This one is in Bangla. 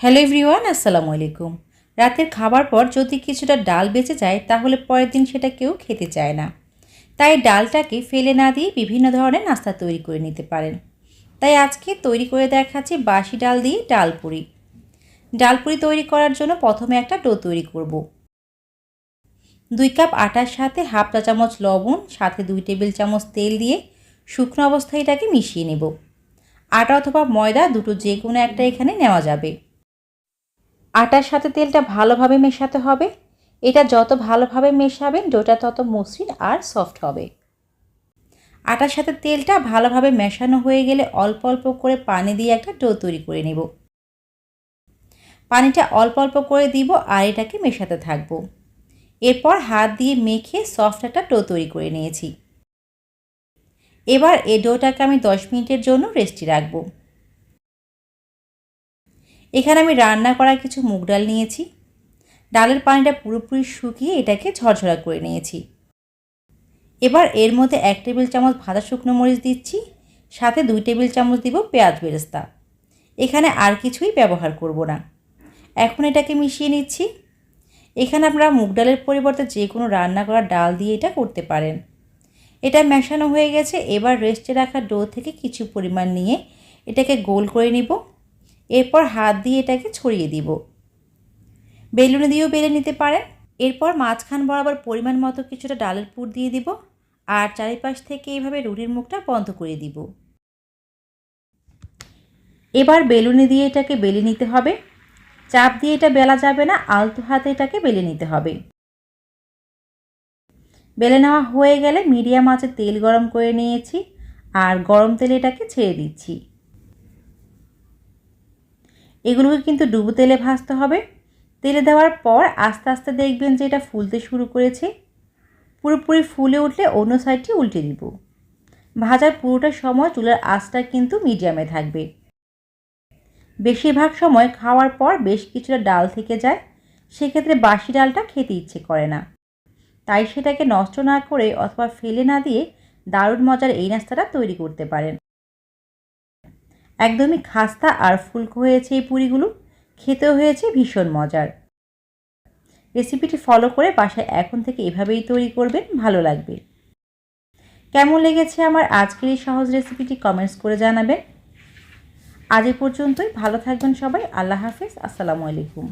হ্যালো এভরিওয়ান, আসসালামু আলাইকুম। রাতের খাবার পর যদি কিছুটা ডাল বেঁচে যায়, তাহলে পরের দিন সেটা কেউ খেতে চায় না। তাই ডালটাকে ফেলে না দিয়ে বিভিন্ন ধরনের নাস্তা তৈরি করে নিতে পারেন। তাই আজকে তৈরি করে দেখাচ্ছি বাসি ডাল দিয়ে ডাল পুরি। ডাল পুরি তৈরি করার জন্য প্রথমে একটা ডো তৈরি করব। দুই কাপ আটার সাথে হাফ চা চামচ লবণ, সাথে দুই টেবিল চামচ তেল দিয়ে শুকনো অবস্থায় এটাকে মিশিয়ে নেব। আটা অথবা ময়দা দুটো যে কোনো একটা এখানে নেওয়া যাবে। আটার সাথে তেলটা ভালোভাবে মেশাতে হবে। এটা যত ভালোভাবে মেশাবেন, ডোটা তত মসৃণ আর সফট হবে। আটার সাথে তেলটা ভালোভাবে মেশানো হয়ে গেলে অল্প অল্প করে পানি দিয়ে একটা ডো তৈরি করে নেব। পানিটা অল্প অল্প করে দিব আর এটাকে মেশাতে থাকব। এরপর হাত দিয়ে মেখে সফট একটা ডো তৈরি করে নিয়েছি। এবার এই ডোটাকে আমি দশ মিনিটের জন্য রেস্টে রাখব। এখানে আমি রান্না করা কিছু মুগ ডাল নিয়েছি। ডালের পানিটা পুরোপুরি শুকিয়ে এটাকে ঝরঝরা করে নিয়েছি। এবার এর মধ্যে এক টেবিল চামচ ভাজা শুকনো মরিচ দিচ্ছি, সাথে দুই টেবিল চামচ দিব পেঁয়াজ বেরেস্তা। এখানে আর কিছুই ব্যবহার করব না। এখন এটাকে মিশিয়ে নিচ্ছি। এখানে আপনারা মুগ ডালের পরিবর্তে যে কোনো রান্না করা ডাল দিয়ে এটা করতে পারেন। এটা মেশানো হয়ে গেছে, এবার রেস্টে রাখা ডো থেকে কিছু পরিমাণ নিয়ে এটাকে গোল করে নিব। এরপর হাত দিয়ে এটাকে ছড়িয়ে দিব। বেলুনে দিয়েও বেলে নিতে পারেন। এরপর মাঝখান বরাবর পরিমাণ মতো কিছুটা ডালের পুর দিয়ে দিব আর চারিপাশ থেকে এইভাবে রুটির মুখটা বন্ধ করে দিব। এবার বেলুনে দিয়ে এটাকে বেলে নিতে হবে। চাপ দিয়ে এটা বেলা যাবে না, আলতো হাতে এটাকে বেলে নিতে হবে। বেলে নেওয়া হয়ে গেলে মিডিয়াম আঁচে তেল গরম করে নিয়েছি আর গরম তেলে এটাকে ছেড়ে দিচ্ছি। এগুলোকে কিন্তু ডুবো তেলে ভাজতে হবে। তেলে দেওয়ার পর আস্তে আস্তে দেখবেন যে এটা ফুলতে শুরু করেছে। পুরোপুরি ফুলে উঠলে অন্য সাইডটি উল্টে দিব ভাজার পুরোটা সময় চুলার আঁচটা কিন্তু মিডিয়ামে থাকবে। বেশিরভাগ সময় খাওয়ার পর বেশ কিছুটা ডাল থেকে যায়। সেক্ষেত্রে বাসি ডালটা খেতে ইচ্ছে করে না। তাই সেটাকে নষ্ট না করে অথবা ফেলে না দিয়ে দারুণ মজার এই নাস্তাটা তৈরি করতে পারেন। একদমই খাস্তা আর ফুলকো হয়েছে এই পুরিগুলো। খেতেও হয়েছে ভীষণ মজার। রেসিপিটি ফলো করে বাসায় এখন থেকে এভাবেই তৈরি করবেন, ভালো লাগবে। কেমন লেগেছে আমার আজকের এই সহজ রেসিপিটি কমেন্টস করে জানাবেন। আজ এ পর্যন্তই, ভালো থাকবেন সবাই, আল্লাহ হাফিজ, আসসালামু আলাইকুম।